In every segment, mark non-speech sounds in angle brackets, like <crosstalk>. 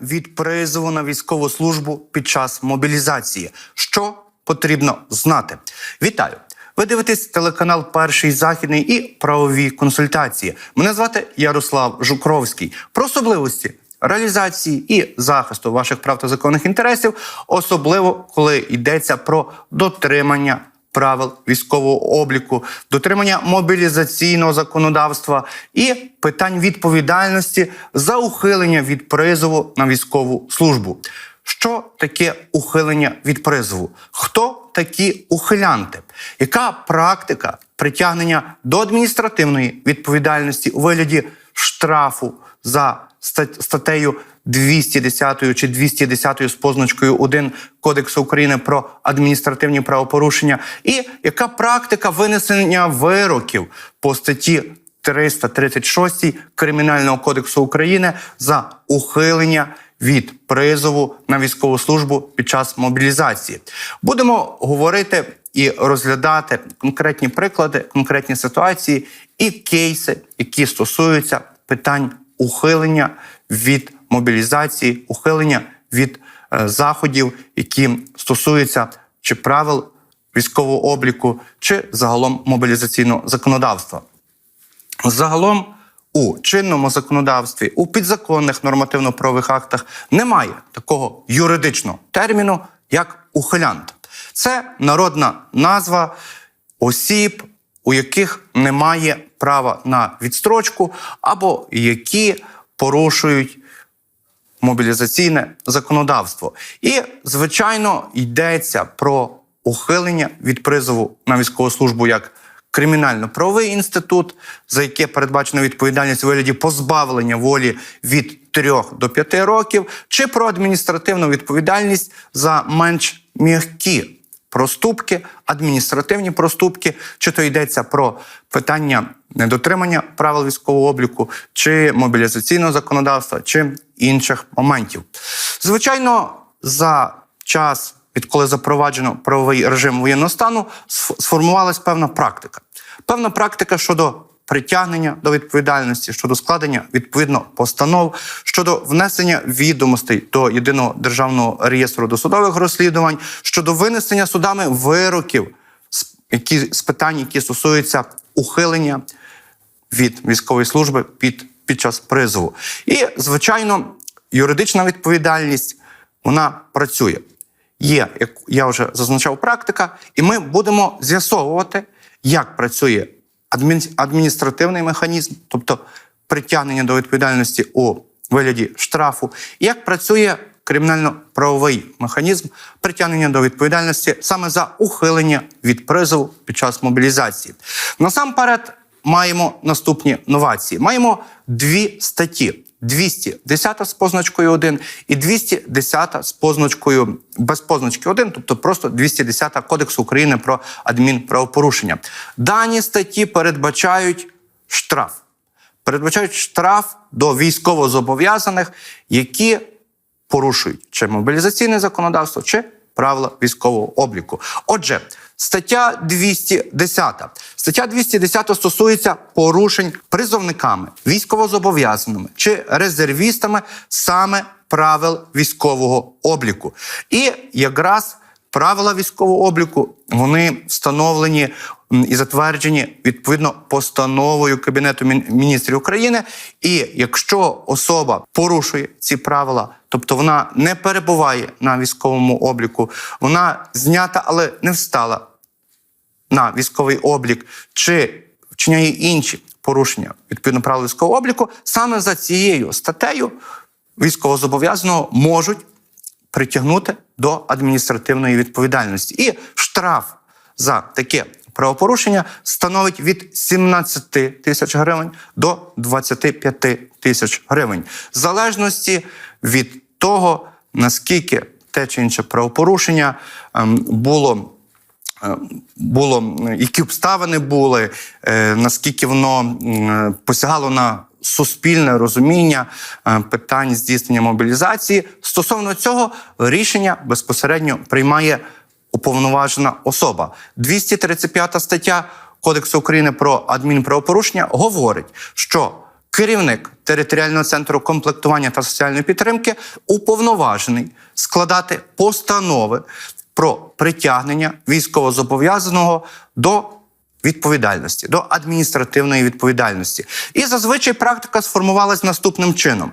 від призову на військову службу під час мобілізації. Що потрібно знати? Вітаю! Ви дивитесь телеканал Перший західний і правові консультації. Мене звати Ярослав Жукровський. Про особливості реалізації і захисту ваших прав та законних інтересів, особливо коли йдеться про дотримання правил військового обліку, дотримання мобілізаційного законодавства і питань відповідальності за ухилення від призову на військову службу. Що таке ухилення від призову? Хто такі ухилянти? Яка практика притягнення до адміністративної відповідальності у вигляді штрафу за статтею 210 чи 210 з позначкою 1 Кодексу України про адміністративні правопорушення, і яка практика винесення вироків по статті 336 Кримінального кодексу України за ухилення від призову на військову службу під час мобілізації. Будемо говорити і розглядати конкретні приклади, конкретні ситуації і кейси, які стосуються питань ухилення від мобілізації, ухилення від е, заходів, які стосуються чи правил військового обліку, чи загалом мобілізаційного законодавства. Загалом у чинному законодавстві, у підзаконних нормативно-правових актах немає такого юридичного терміну, як ухилянт. Це народна назва осіб, у яких немає права на відстрочку, або які порушують мобілізаційне законодавство. І, звичайно, йдеться про ухилення від призову на військову службу як кримінально-правовий інститут, за яке передбачена відповідальність у вигляді позбавлення волі від 3 до 5 років, чи про адміністративну відповідальність за менш м'які проступки, адміністративні проступки, чи то йдеться про питання недотримання правил військового обліку, чи мобілізаційного законодавства, чи інших моментів. Звичайно, за час, відколи запроваджено правовий режим воєнного стану, сф- сформувалась певна практика. Певна практика щодо притягнення до відповідальності, щодо складення відповідно постанов, щодо внесення відомостей до єдиного державного реєстру досудових розслідувань, щодо винесення судами вироків, які з питань, які стосуються ухилення від військової служби під, під час призову. І, звичайно, юридична відповідальність вона працює. Є, як я вже зазначав, практика, і ми будемо з'ясовувати, як працює адміністративний механізм, тобто притягнення до відповідальності у вигляді штрафу, як працює кримінально-правовий механізм притягнення до відповідальності саме за ухилення від призову під час мобілізації. Насамперед маємо наступні новації. Маємо дві статті: 210 з позначкою 1 і 210 з позначкою без позначки 1, тобто просто 210 Кодексу України про адмінправопорушення. Дані статті передбачають штраф. Передбачають штраф до військовозобов'язаних, які порушують чи мобілізаційне законодавство, чи правила військового обліку. Отже, стаття 210. Стаття 210 стосується порушень призовниками, військовозобов'язаними чи резервістами саме правил військового обліку. І якраз правила військового обліку вони встановлені і затверджені відповідно постановою Кабінету міністрів України. І якщо особа порушує ці правила, тобто вона не перебуває на військовому обліку, вона знята, але не встала на військовий облік, чи вчиняє інші порушення відповідно правил військового обліку, саме за цією статтею військовозобов'язаного можуть притягнути до адміністративної відповідальності. І штраф за таке правопорушення становить від 17 тисяч гривень до 25 тисяч гривень, в залежності від того, наскільки те чи інше правопорушення ем, було було, які обставини були, е, наскільки воно посягало на суспільне розуміння е, питань здійснення мобілізації. Стосовно цього рішення безпосередньо приймає уповноважена особа. 235 стаття Кодексу України про адмінправопорушення говорить, що керівник територіального центру комплектування та соціальної підтримки уповноважений складати постанови про притягнення військовозобов'язаного до відповідальності, до адміністративної відповідальності. І зазвичай практика сформувалась наступним чином: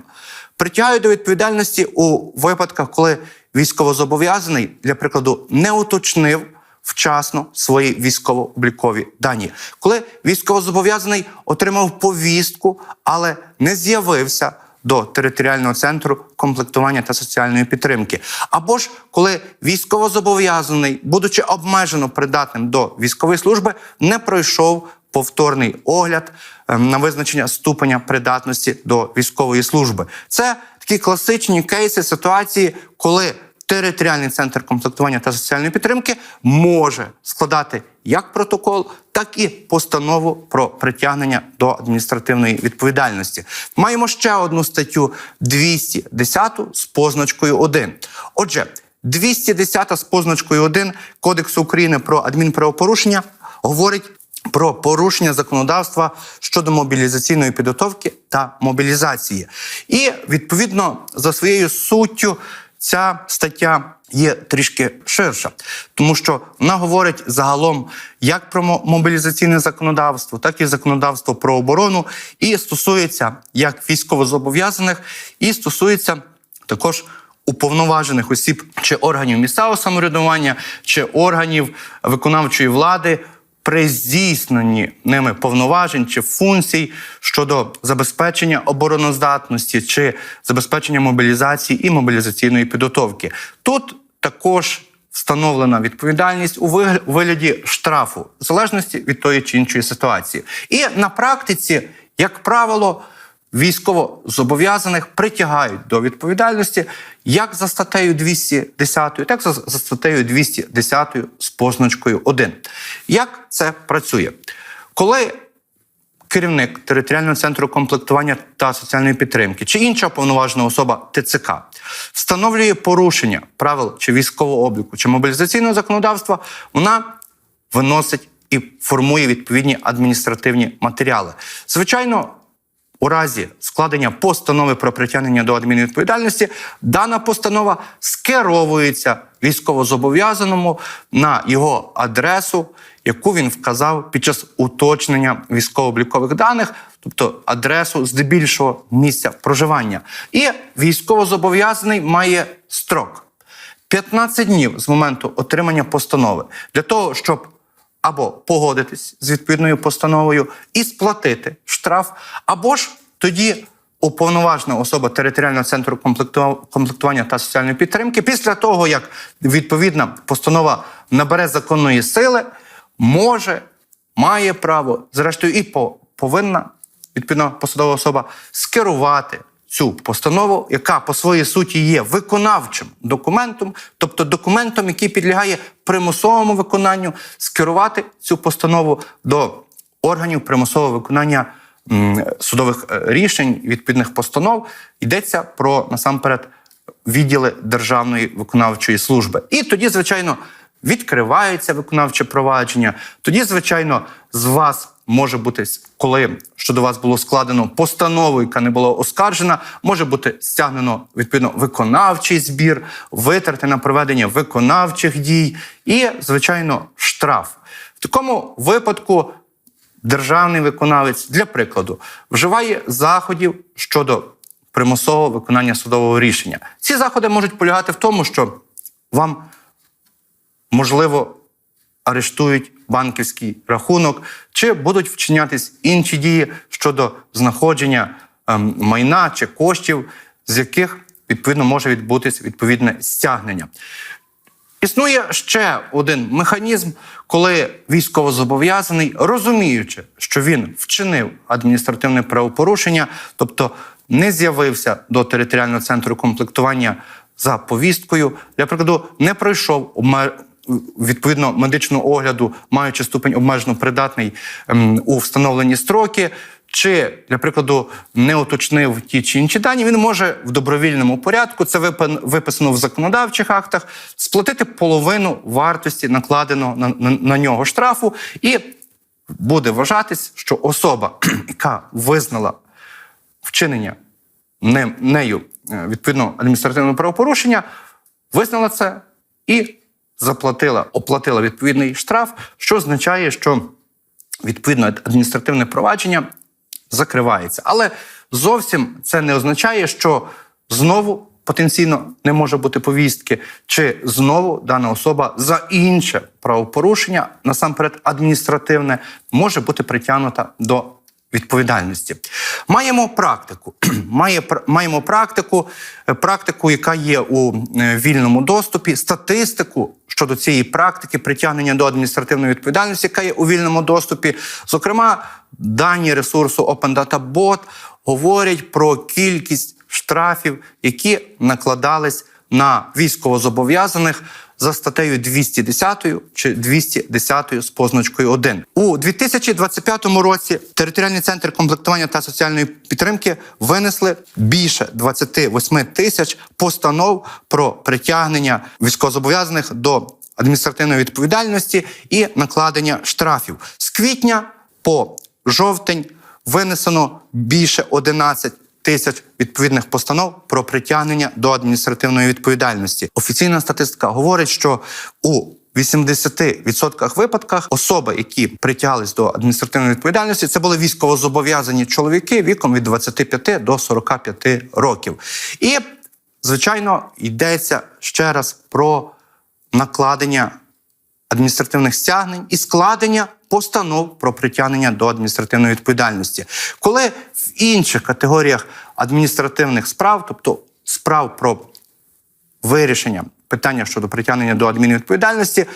притягають до відповідальності у випадках, коли військовозобов'язаний, для прикладу, не уточнив вчасно свої військово-облікові дані. Коли військовозобов'язаний отримав повістку, але не з'явився до територіального центру комплектування та соціальної підтримки. Або ж коли військовозобов'язаний, будучи обмежено придатним до військової служби, не пройшов повторний огляд ем, на визначення ступеня придатності до військової служби. Це такі класичні кейси ситуації, коли територіальний центр комплектування та соціальної підтримки може складати як протокол, так і постанову про притягнення до адміністративної відповідальності. Маємо ще одну статтю 210 з позначкою 1. Отже, 210 з позначкою 1 Кодексу України про адмінправопорушення говорить про порушення законодавства щодо мобілізаційної підготовки та мобілізації. І відповідно за своєю суттю ця стаття є трішки ширша, тому що вона говорить загалом як про мобілізаційне законодавство, так і законодавство про оборону, і стосується як військовозобов'язаних, і стосується також уповноважених осіб чи органів місцевого самоврядування, чи органів виконавчої влади при здійсненні ними повноважень чи функцій щодо забезпечення обороноздатності чи забезпечення мобілізації і мобілізаційної підготовки. Тут також встановлена відповідальність у вигля- вигляді штрафу, в залежності від тої чи іншої ситуації. І на практиці, як правило, військовозобов'язаних притягають до відповідальності як за статтею 210, так і за, статтею 210 з позначкою 1. Як це працює? Коли керівник територіального центру комплектування та соціальної підтримки чи інша повноважена особа ТЦК встановлює порушення правил чи військового обліку чи мобілізаційного законодавства, вона виносить і формує відповідні адміністративні матеріали. Звичайно, у разі складення постанови про притягнення до адмінвідповідальності, дана постанова скеровується військовозобов'язаному на його адресу, яку він вказав під час уточнення військово-облікових даних, тобто адресу здебільшого місця проживання. І військовозобов'язаний має строк 15 днів з моменту отримання постанови для того, щоб або погодитись з відповідною постановою і сплатити штраф, або ж тоді уповноважена особа територіального центру комплектування та соціальної підтримки, після того як відповідна постанова набере законної сили, може, має право, зрештою, і по- повинна відповідна посадова особа скерувати цю постанову, яка по своїй суті є виконавчим документом, тобто документом, який підлягає примусовому виконанню, скерувати цю постанову до органів примусового виконання судових е, рішень, відповідних постанов. Йдеться про насамперед відділи Державної виконавчої служби. І тоді, звичайно, відкривається виконавче провадження. Тоді, звичайно, з вас може бути, коли щодо вас було складено постанову, яка не була оскаржена, може бути стягнено відповідно виконавчий збір, витрати на проведення виконавчих дій і, звичайно, штраф. В такому випадку державний виконавець, для прикладу, вживає заходів щодо примусового виконання судового рішення. Ці заходи можуть полягати в тому, що вам можливо арештують банківський рахунок, чи будуть вчинятись інші дії щодо знаходження ем, майна чи коштів, з яких відповідно може відбутись відповідне стягнення. Існує ще один механізм, коли військовозобов'язаний, розуміючи, що він вчинив адміністративне правопорушення, тобто не з'явився до територіального центру комплектування за повісткою, для прикладу, не пройшов відповідно медичного огляду, маючи ступень обмежено придатний ем, у встановлені строки. Чи, для прикладу, не уточнив ті чи інші дані, він може в добровільному порядку, це виписано в законодавчих актах, сплатити половину вартості накладеного на, на, на нього штрафу, і буде вважатись, що особа, <clears throat> яка визнала вчинення не- нею е, відповідно адміністративного правопорушення, визнала це і заплатила, оплатила відповідний штраф, що означає, що відповідно адміністративне провадження закривається. Але зовсім це не означає, що знову потенційно не може бути повістки, чи знову дана особа за інше правопорушення, насамперед адміністративне, може бути притягнута до відповідальності. Маємо практику. <clears throat> Має, маємо практику, е, практику, яка є у е, вільному доступі, статистику щодо цієї практики притягнення до адміністративної відповідальності, яка є у вільному доступі. Зокрема, дані ресурсу Open Data Bot говорять про кількість штрафів, які накладались на військовозобов'язаних за статтею 210 чи 210 з позначкою 1. У 2025 році територіальний центр комплектування та соціальної підтримки винесли більше 28 тисяч постанов про притягнення військовозобов'язаних до адміністративної відповідальності і накладення штрафів. З квітня по жовтень винесено більше 11 тисяч відповідних постанов про притягнення до адміністративної відповідальності. Офіційна статистика говорить, що у 80% випадках особи, які притягались до адміністративної відповідальності, це були військовозобов'язані чоловіки віком від 25 до 45 років. І, звичайно, йдеться ще раз про накладення адміністративних стягнень і складення постанов про притягнення до адміністративної відповідальності, коли в інших категоріях адміністративних справ, тобто справ про вирішення питання щодо притягнення до адмінвідповідальності,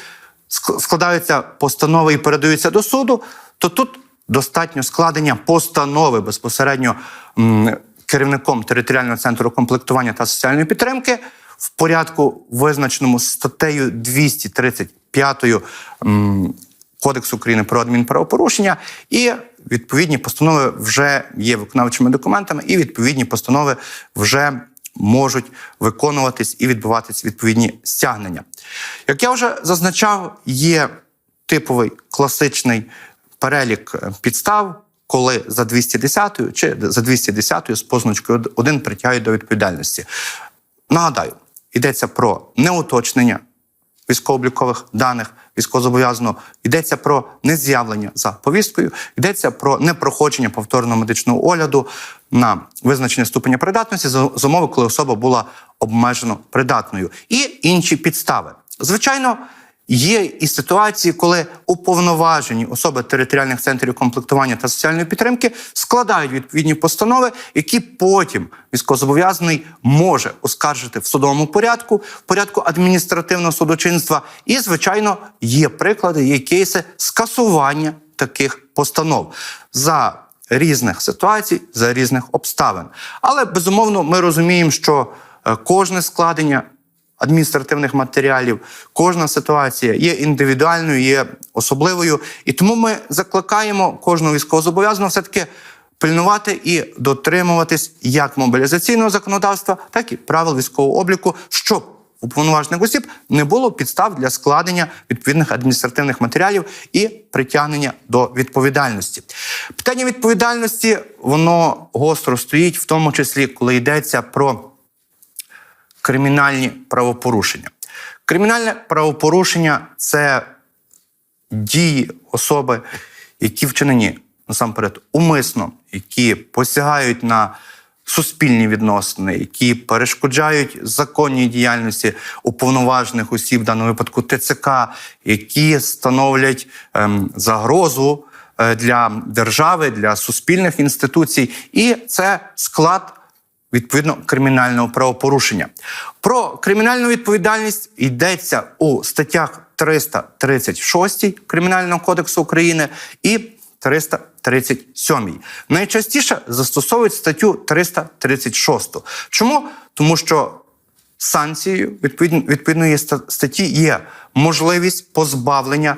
складаються постанови і передаються до суду, то тут достатньо складення постанови безпосередньо керівником територіального центру комплектування та соціальної підтримки в порядку, визначеному статтею 230 5 Кодексу України про адмінправопорушення, і відповідні постанови вже є виконавчими документами, і відповідні постанови вже можуть виконуватись і відбуватись відповідні стягнення. Як я вже зазначав, є типовий класичний перелік е, підстав. Коли за 210-ю чи за 210-ю з позначкою 1 притягають до відповідальності, нагадаю, йдеться про неуточнення військово-облікових даних військовозобов'язаного, йдеться про нез'явлення за повісткою, йдеться про непроходження повторного медичного огляду на визначення ступеня придатності з умови, коли особа була обмежено придатною, і інші підстави. Звичайно. Є і ситуації, коли уповноважені особи територіальних центрів комплектування та соціальної підтримки складають відповідні постанови, які потім військовозобов'язаний може оскаржити в судовому порядку, в порядку адміністративного судочинства. І, звичайно, є приклади, є кейси скасування таких постанов за різних ситуацій, за різних обставин. Але безумовно, ми розуміємо, що е, кожне складення адміністративних матеріалів. Кожна ситуація є індивідуальною, є особливою. І тому ми закликаємо кожного військовозобов'язаного все-таки пильнувати і дотримуватись як мобілізаційного законодавства, так і правил військового обліку, щоб у повноважених осіб не було підстав для складення відповідних адміністративних матеріалів і притягнення до відповідальності. Питання відповідальності воно гостро стоїть, в тому числі, коли йдеться про кримінальні правопорушення. Кримінальне правопорушення це дії особи, які вчинені насамперед умисно, які посягають на суспільні відносини, які перешкоджають законній діяльності уповноважених осіб, в даному випадку ТЦК, які становлять ем, загрозу е, для держави, для суспільних інституцій, і це склад відповідно кримінального правопорушення. Про кримінальну відповідальність йдеться у статтях 336 Кримінального кодексу України і 337. Найчастіше застосовують статтю 336. Чому? Тому що санкцією відповідно, відповідної статті є можливість позбавлення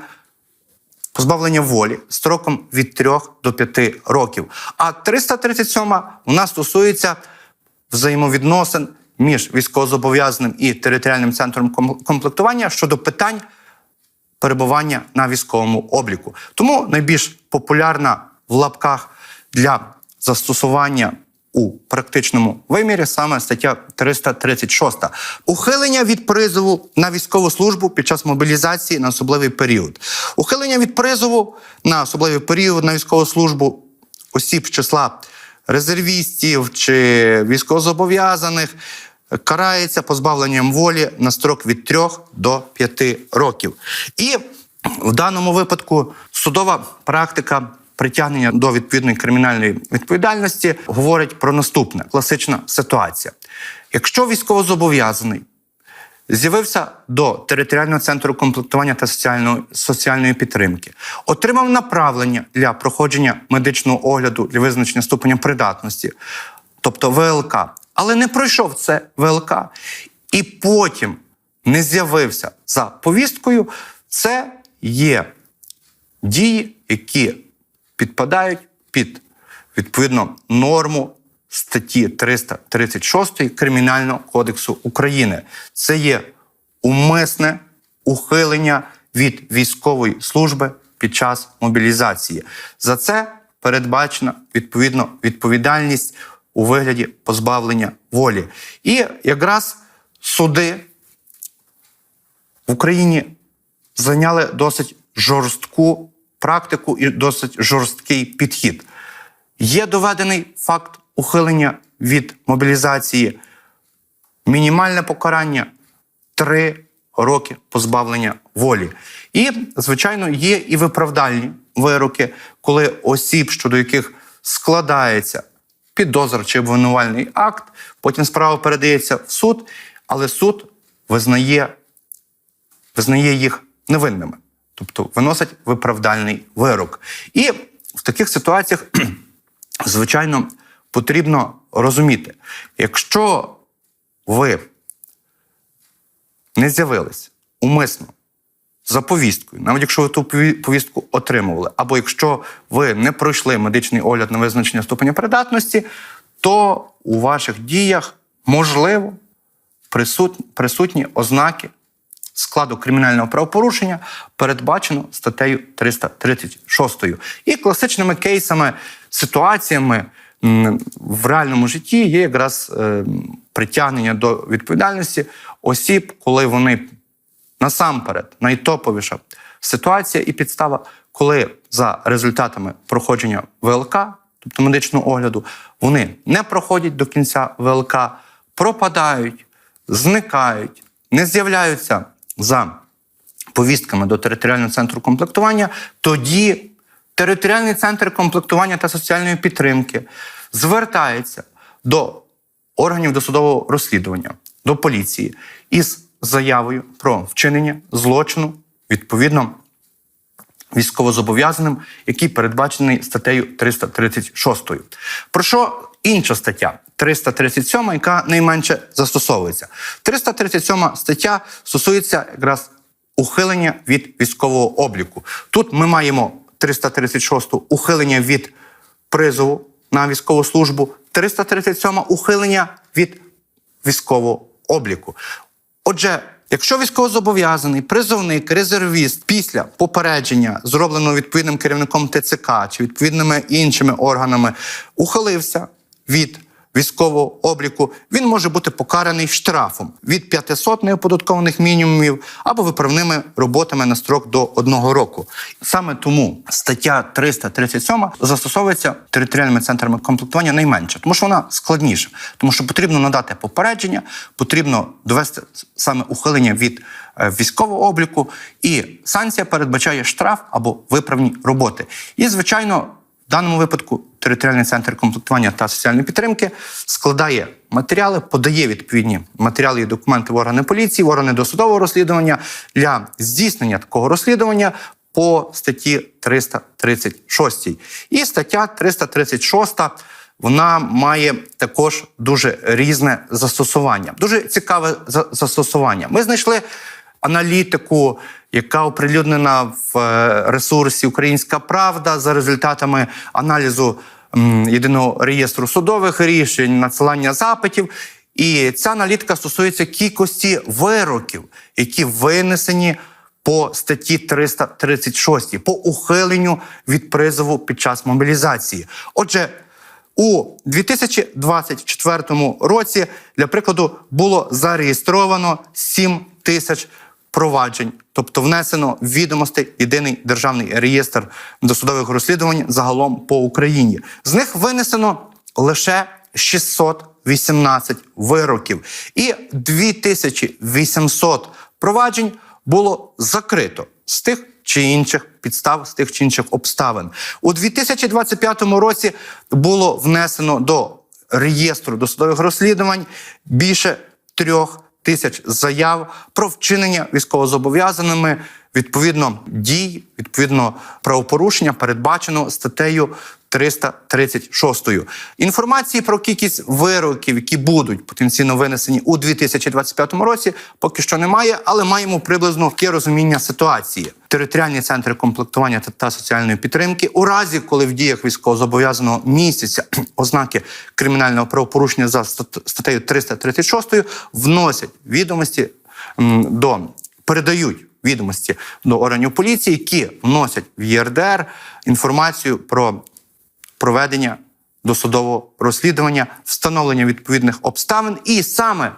позбавлення волі строком від 3 до 5 років. А 337 у нас стосується взаємовідносин між військовозобов'язаним і територіальним центром комплектування щодо питань перебування на військовому обліку. Тому найбільш популярна в лапках для застосування у практичному вимірі, саме стаття 336. Ухилення від призову на військову службу під час мобілізації на особливий період. Ухилення від призову на особливий період на військову службу осіб з числа резервістів чи військовозобов'язаних карається позбавленням волі на строк від 3 до 5 років. І в даному випадку судова практика притягнення до відповідної кримінальної відповідальності говорить про наступне: класична ситуація. Якщо військовозобов'язаний з'явився до територіального центру комплектування та соціальної, соціальної підтримки, отримав направлення для проходження медичного огляду для визначення ступеня придатності, тобто ВЛК, але не пройшов це ВЛК, і потім не з'явився за повісткою, це є дії, які підпадають під відповідно норму статті 336 Кримінального кодексу України. Це є умисне ухилення від військової служби під час мобілізації. За це передбачена відповідно відповідальність у вигляді позбавлення волі. І якраз суди в Україні зайняли досить жорстку практику і досить жорсткий підхід. Є доведений факт ухилення від мобілізації, мінімальне покарання 3 роки позбавлення волі. І, звичайно, є і виправдальні вироки, коли осіб, щодо яких складається підозра чи обвинувальний акт, потім справа передається в суд, але суд визнає, визнає їх невинними, тобто виносить виправдальний вирок. І в таких ситуаціях, <clears throat> звичайно, потрібно розуміти, якщо ви не з'явились умисно за повісткою, навіть якщо ви ту повістку отримували, або якщо ви не пройшли медичний огляд на визначення ступеня придатності, то у ваших діях можливо присутні, ознаки складу кримінального правопорушення передбачено статтею 336. І класичними кейсами, ситуаціями в реальному житті є якраз е, притягнення до відповідальності осіб, коли вони насамперед найтоповіша ситуація і підстава, коли за результатами проходження ВЛК, тобто медичного огляду, вони не проходять до кінця ВЛК, пропадають, зникають, не з'являються за повістками до територіального центру комплектування, тоді територіальний центр комплектування та соціальної підтримки звертається до органів досудового розслідування, до поліції із заявою про вчинення злочину відповідно військовозобов'язаним, який передбачений статтею 336. Про що інша стаття 337, яка найменше застосовується. 337 стаття стосується якраз ухилення від військового обліку. Тут ми маємо 336 ухилення від призову на військову службу, 337 ухилення від військового обліку. Отже, якщо військовозобов'язаний, призовник, резервіст після попередження, зробленого відповідним керівником ТЦК чи відповідними іншими органами, ухилився від військового обліку, він може бути покараний штрафом від 500 неоподаткованих мінімумів або виправними роботами на строк до одного року. Саме тому стаття 337 застосовується територіальними центрами комплектування найменше, тому що вона складніша, тому що потрібно надати попередження, потрібно довести саме ухилення від е, військового обліку, і санкція передбачає штраф або виправні роботи. І звичайно. В даному випадку територіальний центр комплектування та соціальної підтримки складає матеріали, подає відповідні матеріали і документи в органи поліції, в органи досудового розслідування для здійснення такого розслідування по статті 336. І стаття 336 вона має також дуже різне застосування, дуже цікаве застосування. Ми знайшли аналітику, яка оприлюднена в е, ресурсі Українська Правда за результатами аналізу єдиного реєстру судових рішень, надсилання запитів. І ця аналітика стосується кількості вироків, які винесені по статті 336, по ухиленню від призову під час мобілізації. Отже, У 2024 році, для прикладу, було зареєстровано 7 тисяч проваджень, тобто внесено відомостей єдиний державний реєстр досудових розслідувань загалом по Україні. З них винесено лише 618 вироків, і 2800 проваджень було закрито з тих чи інших підстав, з тих чи інших обставин. У 2025 році було внесено до реєстру досудових розслідувань більше трьох тисяч заяв про вчинення військовозобов'язаними. Відповідно дій, відповідно правопорушення, передбачено статтею 336. Інформації про кількість вироків, які будуть потенційно винесені у 2025 році, поки що немає, але маємо приблизно таке розуміння ситуації. Територіальні центри комплектування та, та соціальної підтримки у разі, коли в діях військовозобов'язаного місяця <clears throat> ознаки кримінального правопорушення за стат- статтею 336 вносять відомості до передають відомості до органів поліції, які вносять в ЄРДР інформацію про проведення досудового розслідування, встановлення відповідних обставин, і саме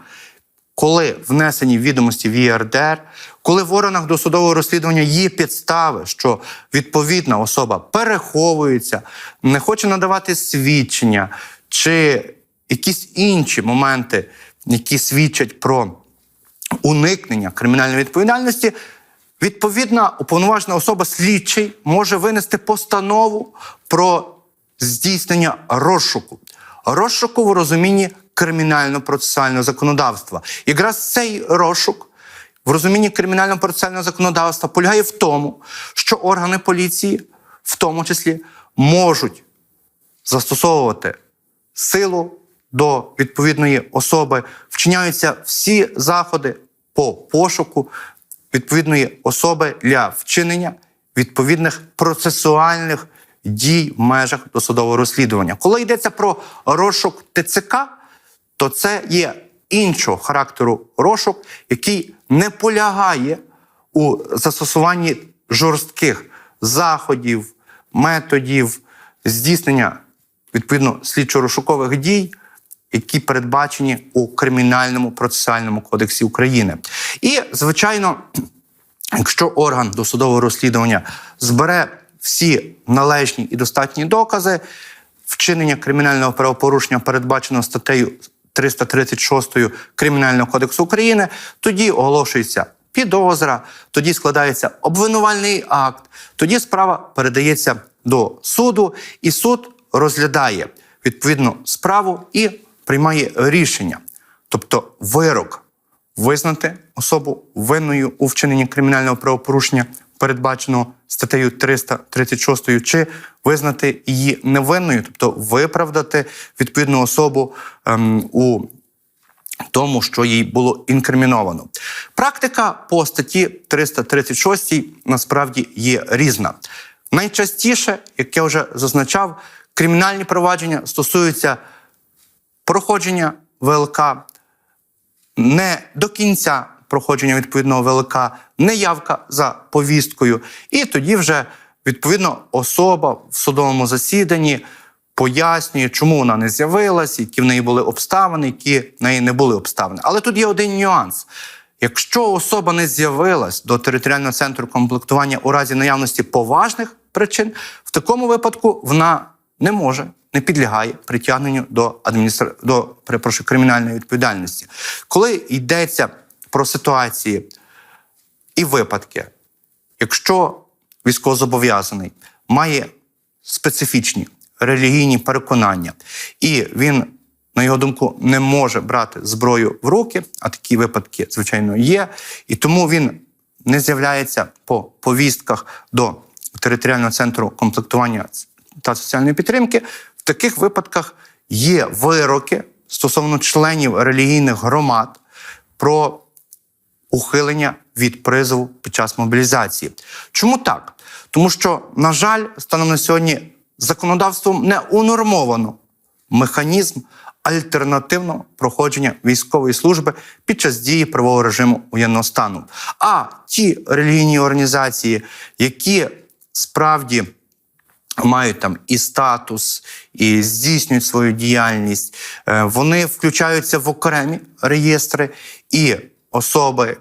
коли внесені відомості в ЄРДР, коли в органах досудового розслідування є підстави, що відповідна особа переховується, не хоче надавати свідчення, чи якісь інші моменти, які свідчать про уникнення кримінальної відповідальності, відповідна уповноважена особа слідчий може винести постанову про здійснення розшуку. Розшуку в розумінні кримінально-процесуального законодавства. Якраз цей розшук в розумінні кримінально-процесуального законодавства полягає в тому, що органи поліції, в тому числі, можуть застосовувати силу до відповідної особи, вчиняються всі заходи по пошуку відповідної особи для вчинення відповідних процесуальних дій в межах досудового розслідування. Коли йдеться про розшук ТЦК, то це є іншого характеру розшук, який не полягає у застосуванні жорстких заходів, методів здійснення відповідно слідчо-розшукових дій, які передбачені у кримінальному процесуальному кодексі України. І, звичайно, <clears throat> якщо орган досудового розслідування збере всі належні і достатні докази, вчинення кримінального правопорушення передбачено статтею 336 Кримінального кодексу України, тоді оголошується підозра, тоді складається обвинувальний акт, тоді справа передається до суду, і суд розглядає відповідну справу і приймає рішення, тобто вирок визнати особу винною у вчиненні кримінального правопорушення, передбаченого статтею 336, чи визнати її невинною, тобто виправдати відповідну особу ем, у тому, що їй було інкриміновано. Практика по статті 336 насправді є різна. Найчастіше, як я вже зазначав, кримінальні провадження стосуються проходження ВЛК, не до кінця проходження відповідного ВЛК, неявка за повісткою. І тоді вже відповідно особа в судовому засіданні пояснює, чому вона не з'явилась, які в неї були обставини, які в неї не були обставини. Але тут є один нюанс. Якщо особа не з'явилась до територіального центру комплектування у разі наявності поважних причин, в такому випадку вона не може, не підлягає притягненню до адміністра... до перепрошую, кримінальної відповідальності. Коли йдеться про ситуації і випадки, якщо військовозобов'язаний має специфічні релігійні переконання, і він, на його думку, не може брати зброю в руки, а такі випадки, звичайно, є, і тому він не з'являється по повістках до територіального центру комплектування та соціальної підтримки. В таких випадках є вироки стосовно членів релігійних громад про ухилення від призову під час мобілізації. Чому так? Тому що, на жаль, станом на сьогодні законодавством не унормовано механізм альтернативного проходження військової служби під час дії правового режиму воєнного стану. А ті релігійні організації, які справді мають там і статус, і здійснюють свою діяльність, е, вони включаються в окремі реєстри, і особи,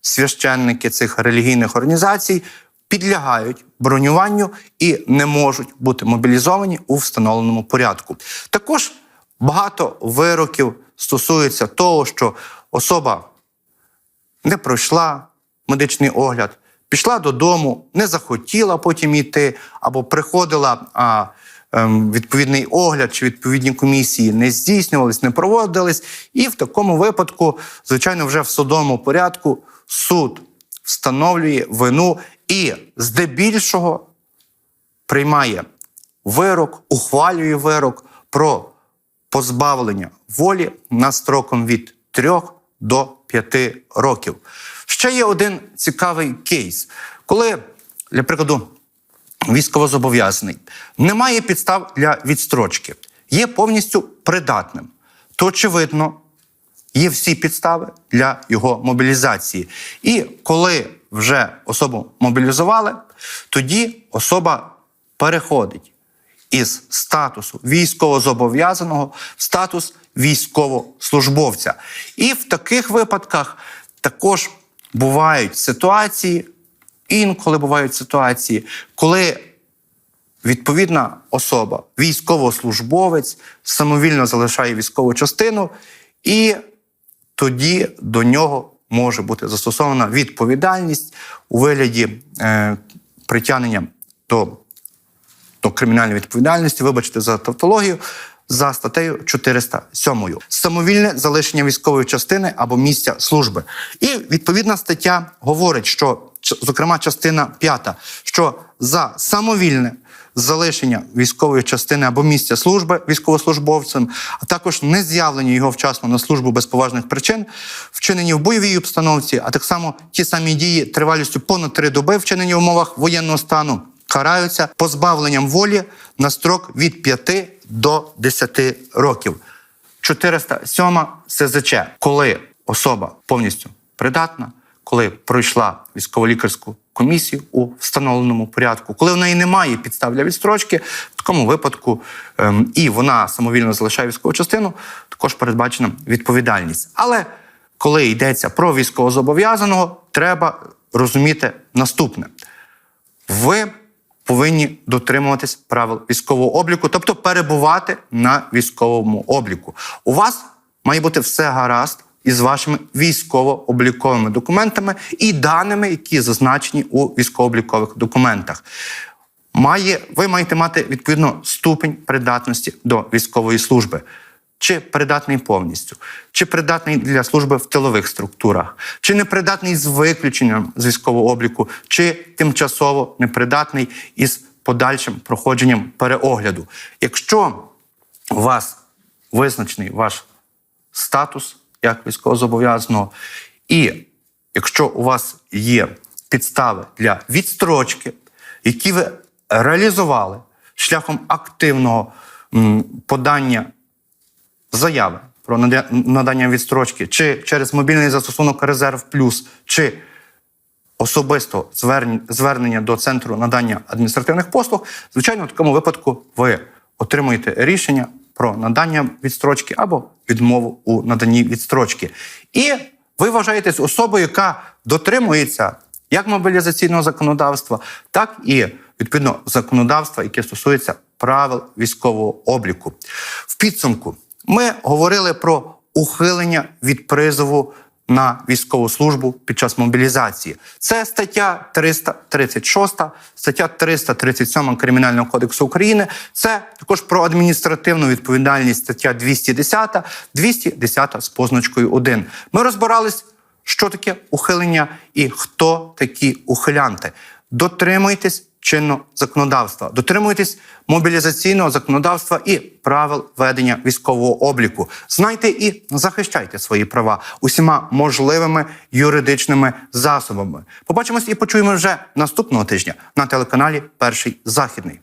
священники цих релігійних організацій підлягають бронюванню і не можуть бути мобілізовані у встановленому порядку. Також багато вироків стосується того, що особа не пройшла медичний огляд, пішла додому, не захотіла потім йти, або приходила, а ем, відповідний огляд чи відповідні комісії не здійснювались, не проводились. І в такому випадку, звичайно, вже в судовому порядку суд встановлює вину і здебільшого приймає вирок, ухвалює вирок про позбавлення волі на строком від 3 до 5 років. Ще є один цікавий кейс, коли, для прикладу, військовозобов'язаний не має підстав для відстрочки, є повністю придатним, то очевидно. Є всі підстави для його мобілізації. І коли вже особу мобілізували, тоді особа переходить із статусу військовозобов'язаного в статус військовослужбовця. І в таких випадках також бувають ситуації, інколи бувають ситуації, коли відповідна особа, військовослужбовець, самовільно залишає військову частину, і тоді до нього може бути застосована відповідальність у вигляді е, притягнення до до кримінальної відповідальності, вибачте за тавтологію, за статтею 407. Самовільне залишення військової частини або місця служби. І відповідна стаття говорить, що, зокрема, частина 5, що за самовільне залишення військової частини або місця служби військовослужбовцем, а також не з'явлення його вчасно на службу без поважних причин, вчинені в бойовій обстановці, а так само ті самі дії тривалістю понад три доби, вчинені в умовах воєнного стану караються позбавленням волі на строк від 5 до 10 років. 407 СЗЧ, коли особа повністю придатна, коли пройшла військово-лікарську комісію у встановленому порядку, коли в неї немає підстав для відстрочки, в такому випадку ем, і вона самовільно залишає військову частину, також передбачена відповідальність. Але коли йдеться про військовозобов'язаного, треба розуміти наступне ви повинні дотримуватись правил військового обліку, тобто перебувати на військовому обліку. У вас має бути все гаразд із вашими військово-обліковими документами і даними, які зазначені у військово-облікових документах. Має, ви маєте мати відповідно ступень придатності до військової служби. Чи придатний повністю, чи придатний для служби в тилових структурах, чи непридатний з виключенням з військового обліку, чи тимчасово непридатний із подальшим проходженням переогляду. Якщо у вас визначений ваш статус як військовозобов'язаного, і якщо у вас є підстави для відстрочки, які ви реалізували шляхом активного подання заяви про надання відстрочки, чи через мобільний застосунок Резерв Плюс, чи особисто звернення до центру надання адміністративних послуг, звичайно, в такому випадку ви отримуєте рішення про надання відстрочки або відмову у наданні відстрочки. І ви вважаєтесь особою, яка дотримується як мобілізаційного законодавства, так і відповідно законодавства, яке стосується правил військового обліку. В підсумку ми говорили про ухилення від призову на військову службу під час мобілізації. Це стаття 336, стаття 337 Кримінального кодексу України. Це також про адміністративну відповідальність, стаття 210, 210 з позначкою 1. Ми розбирались, що таке ухилення і хто такі ухилянти. Дотримуйтесь чинного законодавства, дотримуйтесь мобілізаційного законодавства і правил ведення військового обліку. Знайте і захищайте свої права усіма можливими юридичними засобами. Побачимось і почуємо вже наступного тижня на телеканалі Перший Західний.